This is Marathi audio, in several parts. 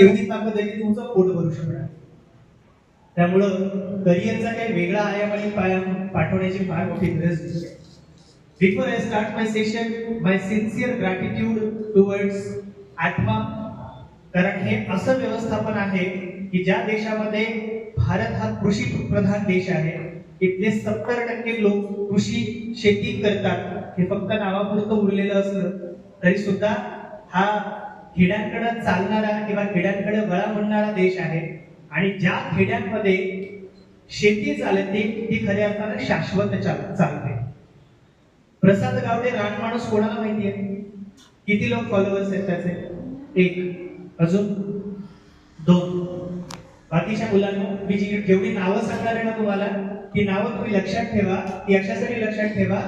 एवढी ताकद आहे की तुमचं पोट भरू शकणार त्यामुळं करिअरचा काही वेगळा आयाम आणि पायाम पाठवण्याची फार मोठी गरज दिसते before I start my session my sincere gratitude towards आत्मा. कारण हे असं व्यवस्थापन आहे की ज्या देशामध्ये भारत हा कृषी प्रधान देश आहे इथले सत्तर टक्के लोक कृषी शेती करतात. हे फक्त नावापुरतं उरलेलं असलं तरी सुद्धा हा खेड्यांकडे चालणारा किंवा खेड्यांकडे वळा म्हणणारा देश आहे. आणि ज्या खेड्यांमध्ये शेती चालते ती खऱ्या अर्थानं शाश्वत चाल- चालते. प्रसाद गावडे रानमाणूस कोणाला माहिती आहे किती लोक फॉलोअर्स आहेत त्याचे? एक अजून दोन. बाकीच्या मुलांना मी जी जेवढी नावं सांगणार आहे ना तुम्हाला ती नावं तुम्ही लक्षात ठेवा ती अशासाठी लक्षात ठेवा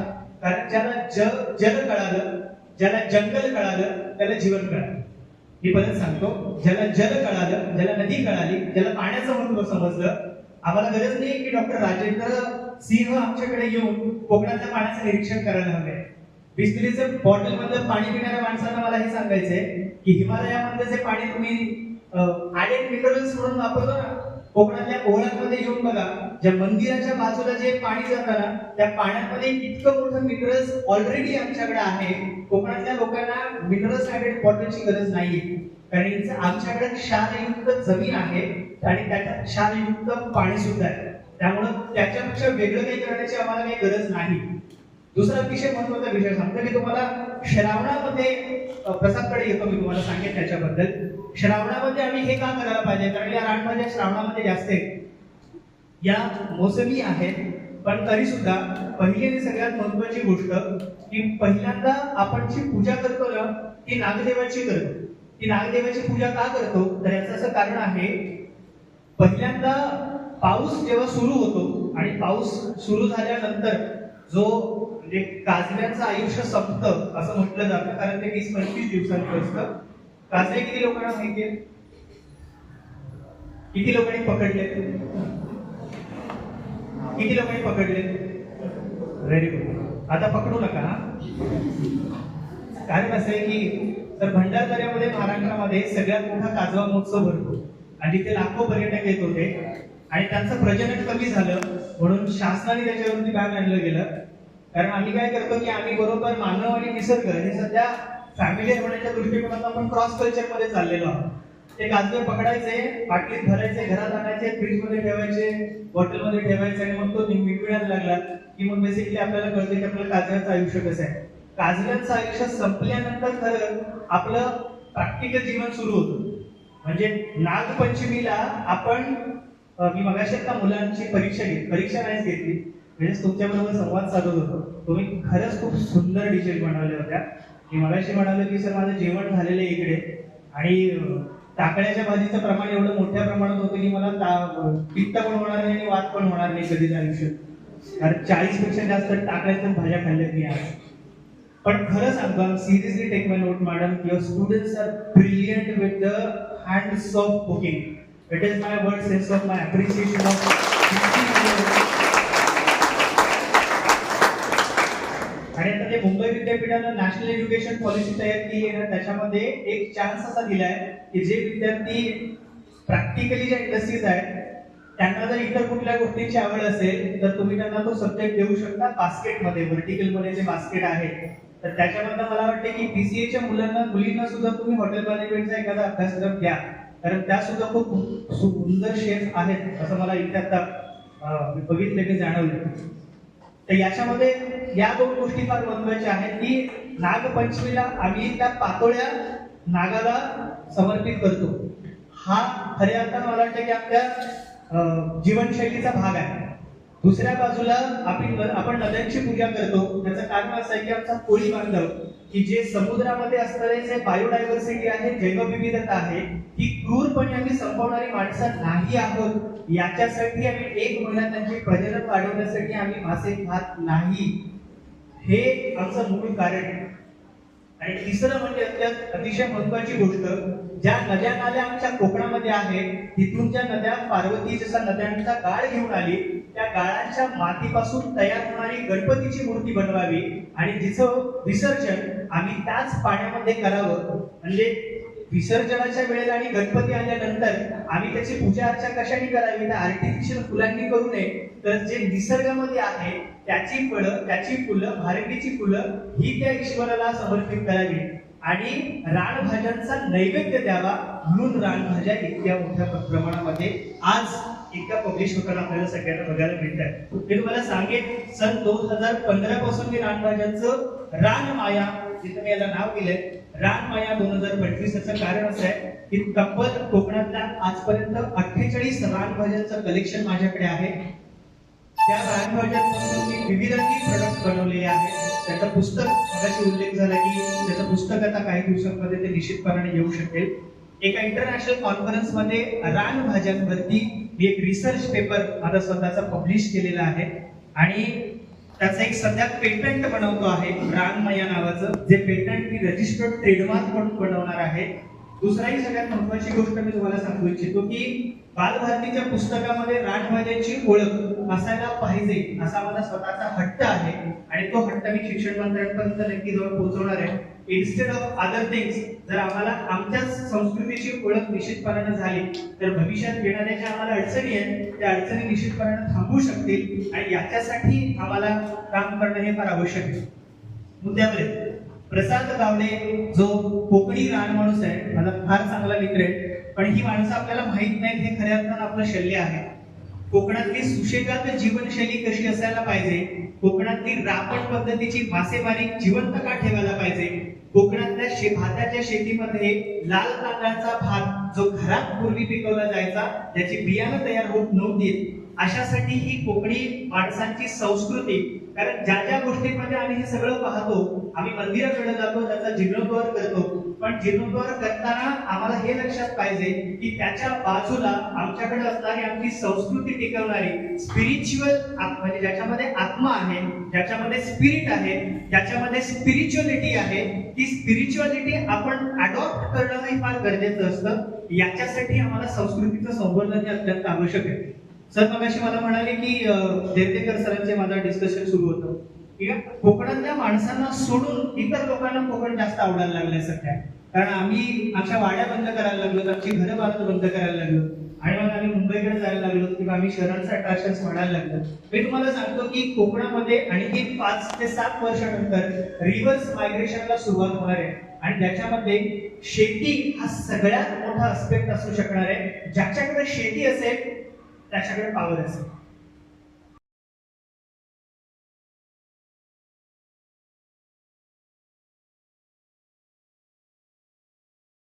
कारण ज्याला जग जल कळालं ज्याला जंगल कळालं त्याला जीवन कळालं. मी परत सांगतो ज्याला जल कळालं ज्याला नदी कळाली ज्याला पाण्याचं महत्त्व समजलं आम्हाला गरज नाही की डॉक्टर राजेंद्र सिंह आमच्याकडे येऊन कोकणातल्या पाण्याचं निरीक्षण करायला हवे. बिस्लरीचं बॉटल मधलं पाणी पिणाऱ्या माणसांना मला हे सांगायचंय की हिमालयामधलं जे पाणी तुम्ही आयन मिनरल्स म्हणून वापरतो ना कोकणातल्या ओळ्यांमध्ये येऊन बघा ज्या मंदिराच्या बाजूला जे पाणी जातं ना त्या पाण्यामध्ये इतकं मोठं मिनरल्स ऑलरेडी आमच्याकडे आहे. कोकणातल्या लोकांना मिनरल्स ऍडेड बॉटलची गरज नाहीये. कारण आमच्याकडे क्षारयुक्त जमीन आहे आणि त्याच्यात क्षारयुक्त पाणी सुद्धा आहे. त्यामुळं त्याच्यापेक्षा वेगळं काही करण्याची आम्हाला काही गरज नाही. दुसरा अतिशय महत्त्वाचा विषय सांगतो. की तुम्हाला श्रावणामध्ये प्रसादकडे येतो मी तुम्हाला सांगेन त्याच्याबद्दल. श्रावणामध्ये आम्ही हे का करायला पाहिजे? कारण या रानभाज्या श्रावणामध्ये जास्त आहेत. या मोसमी आहेत पण तरी सुद्धा पहिली आणि सगळ्यात महत्वाची गोष्ट की पहिल्यांदा आपण जी पूजा करतो ना ती नागदेवाची करतो. ती नागदेवाची पूजा का करतो? तर याचं असं कारण आहे पहिल्यांदा पाऊस जेव्हा सुरू होतो आणि पाऊस सुरू झाल्यानंतर जो म्हणजे काजव्यांचं आयुष्य संपतं असं म्हटलं जातं. कारण ते वीस पंचवीस दिवसांचं असतं. काजवे किती लोकांना माहितीये? किती लोकांनी पकडले? किती लोकांनी पकडले? व्हेरी गुड आता पकडू नका कारण असं आहे की तर भंडारदऱ्यामध्ये महाराष्ट्रामध्ये सगळ्यात मोठा काजवा महोत्सव भरतो. आणि तिथे लाखो पर्यटक येत होते. आणि त्यांचं प्रजनन कमी झालं. म्हणून शासनाने त्याच्यावरती बॅन आणलं गेलं. कारण आम्ही काय करतो की आम्ही बरोबर मानव आणि निसर्ग हे सध्या फॅमिली होण्याच्या दृष्टिकोनातून आपण क्रॉस कल्चरमध्ये चाललेलो आहोत. ते काजवे पकडायचे बाटलीत भरायचे घरात आणायचे फ्रीजमध्ये ठेवायचे बॉटलमध्ये ठेवायचे आणि मग तो मिळायला लागला की मग बेसिकली आपल्याला कळते की आपलं काजव्याचं आयुष्य कसं आहे. काजव्यांचं आयुष्य संपल्यानंतर खरं आपलं प्रॅक्टिकल जीवन सुरू होतं. म्हणजे नागपंचमीला आपण मी मगाशी एका मुलांची परीक्षा घेतली परीक्षा नाहीच घेतली. म्हणजे तुमच्याबरोबर संवाद साधत होतो. तुम्ही खरंच खूप सुंदर डिशेस बनवल्या होत्या. मगाशी म्हणाले की सर माझं जेवण झालेलं आहे इकडे. आणि टाकळ्याच्या भाजीचं प्रमाण एवढं मोठ्या प्रमाणात होतं की मला ता- पित्त पण होणार नाही आणि वात पण होणार नाही कधीच आयुष्यात. कारण चाळीसपेक्षा जास्त टाकळ्याच्या भाज्या खाल्ल्यात मी आज. पण खरं सांगतो seriously take my note madam your students are brilliant with the hands of cooking it is my word sense of my appreciation of आणि आता ते मुंबई विद्यापीठानं नॅशनल एज्युकेशन पॉलिसी तयार केली आहे. ना त्याच्यामध्ये एक चान्स असा दिलाय की जे विद्यार्थी प्रॅक्टिकली ज्या इंडस्ट्रीज आहेत त्यांना जर इतर कुठल्या गोष्टींची आवड असेल तर तुम्ही त्यांना तो सब्जेक्ट देऊ शकता बास्केटमध्ये व्हर्टिकलमध्ये जे बास्केट आहे. तर त्याच्यामधनं मला वाटतं की BCA च्या मुलांना मुलींना सुद्धा तुम्ही हॉटेल मॅनेजमेंटचा एखादा अभ्यासक्रम घ्या कारण त्या सुद्धा खूप सुंदर शेफ आहेत असं मला इथे आता बघितलं की जाणवलं. तर याच्यामध्ये या दोन गोष्टी फार महत्त्वाच्या आहेत की नागपंचमीला आम्ही त्या पातोळ्या नागाला समर्पित करतो. हा खऱ्या अर्थानं मला वाटतं की आपल्या जीवनशैलीचा भाग आहे. दुसऱ्या बाजूला आपण आपण नद्यांची पूजा करतो. त्याचं कारण असं आहे की आमचा कोळी बांधव की जे समुद्रामध्ये असणारे जे बायोडायव्हर्सिटी आहे जैवविविधता आहे ती क्रूरपणे आम्ही संपवणारी माणसं नाही आहोत याच्यासाठी आम्ही एक महिना त्यांची प्रजनन वाढवण्यासाठी आम्ही मासे खात नाही. हे आमचं मूळ कारण आणि तिसरं म्हणजे अत्यंत अतिशय महत्वाची गोष्ट ज्या नद्या नाल्या आमच्या कोकणामध्ये आहेत तिथून ज्या नद्या पार्वती जसा नद्यांचा गाळ घेऊन आली त्या गाळाच्या मातीपासून तयार होणारी गणपतीची मूर्ती बनवावी आणि जिचं विसर्जन आम्ही त्याच पाण्यामध्ये करावं म्हणजे विसर्जनाच्या वेळेला आणि गणपती आल्यानंतर आम्ही त्याची पूजा अर्चा कशाने करावी? तर आर्टिफिशियल फुलांनी करू नये. तर जे निसर्गामध्ये आहे त्याची फळं त्याची फुलं भारतीची फुलं ही त्या ईश्वराला समर्पित करावी. आणि रानभाज्यांचा नैवेद्य द्यावा. म्हणून रानभाज्या इतक्या मोठ्या प्रमाणामध्ये आज इतक्या पब्लिश होताना आपल्याला सगळ्यांना बघायला मिळतात. मी तुम्हाला सांगेन सन दोन हजार पंधरा पासून मी रानभाज्यांचं रानमाया जिथं मी याला नाव दिलंय रानमाया दोन हजार पंचवीस याचं कारण असं आहे की तब्बल कोकणातल्या आजपर्यंत अठ्ठेचाळीस रानभाज्यांचं कलेक्शन माझ्याकडे आहे. त्या रानभाज्यांपासून मी विविधांनी प्रोडक्ट बनवलेले आहेत त्याचं पुस्तक मगाशी उल्लेख झाला की त्याचं पुस्तक आता काही दिवसांमध्ये ते निश्चितपणाने येऊ शकेल. एका इंटरनॅशनल कॉन्फरन्समध्ये रानभाज्यांवरती मी एक रिसर्च पेपर माझा स्वतःचा पब्लिश केलेला आहे. आणि त्याचं एक सध्या पेटंट बनवतो आहे रानमया नावाचं जे पेटंट मी रजिस्टर्ड ट्रेडमार्क म्हणून बनवणार आहे. दुसराही सगळ्यात महत्वाची गोष्ट मी तुम्हाला सांगू इच्छितो की बालभारतीच्या पुस्तकामध्ये रानभाज्याची ओळख असायला पाहिजे असा माझा स्वतःचा हट्ट आहे आणि तो हट्ट मी शिक्षण मंत्र्यांपर्यंत नक्की जवळ पोहोचवणार आहे. इन्स्टेड ऑफ अदर थिंग्स जर आम्हाला आमच्याच संस्कृतीची ओळख निश्चितपणानं झाली तर भविष्यात येणाऱ्या ज्या आम्हाला अडचणी आहेत त्या अडचणी निश्चितपणानं थांबू शकतील आणि याच्यासाठी आम्हाला काम करणं हे फार आवश्यक आहे. मुद्द्यावर प्रसाद गावडे जो कोकणी रान माणूस आहे माझा फार चांगला मित्र आहे पण ही माणसं आपल्याला माहीत नाहीत हे खऱ्या अर्थानं आपलं शल्य आहे. कोकणातली सुशेगात जीवनशैली कशी असायला पाहिजे? कोकणातली रापण पद्धतीची मासेमारी जिवंत का ठेवायला पाहिजे? कोकणातल्या शे भाताच्या शेतीमध्ये लाल तांदळाचा भात जो घरात पूर्वी पिकवला जायचा त्याची बियाणं तयार होत नव्हती. अशासाठी ही कोकणी माणसांची संस्कृती कारण ज्या ज्या गोष्टींमध्ये आम्ही हे सगळं पाहतो आम्ही मंदिराकडे जातो त्याचा जीर्णोद्वार करतो. पण जीर्णोद्वार करताना आम्हाला हे लक्षात पाहिजे की त्याच्या बाजूला आमच्याकडे असणारी आमची संस्कृती टिकवणारी स्पिरिच्युअल म्हणजे ज्याच्यामध्ये आत्मा आहे ज्याच्यामध्ये स्पिरिट आहे ज्याच्यामध्ये स्पिरिच्युअलिटी आहे ती स्पिरिच्युअलिटी आपण अडॉप्ट करणं हे फार गरजेचं असतं. याच्यासाठी आम्हाला संस्कृतीचं संवर्धन हे अत्यंत आवश्यक आहे. सर मग अशी मला म्हणाले की देवदेकर सरांचे माझं डिस्कशन सुरू होतं. ठीक आहे? कोकणातल्या माणसांना सोडून इतर लोकांना कोकण जास्त आवडायला लागलंय सध्या. कारण आम्ही आमच्या वाड्या बंद करायला लागलो आमची घरं बांधणं बंद करायला लागलो. आणि मग आम्ही मुंबईकडे जायला लागलो किंवा आम्ही शहरांचं अट्रॅक्शन म्हणायला लागलो. मी तुम्हाला सांगतो की कोकणामध्ये आणखी पाच ते सात वर्षानंतर रिव्हर्स मायग्रेशनला सुरुवात होणार आहे. आणि त्याच्यामध्ये शेती हा सगळ्यात मोठा अस्पेक्ट असू शकणार आहे. ज्याच्याकडे शेती असेल त्याच्याकडे पावर असेल.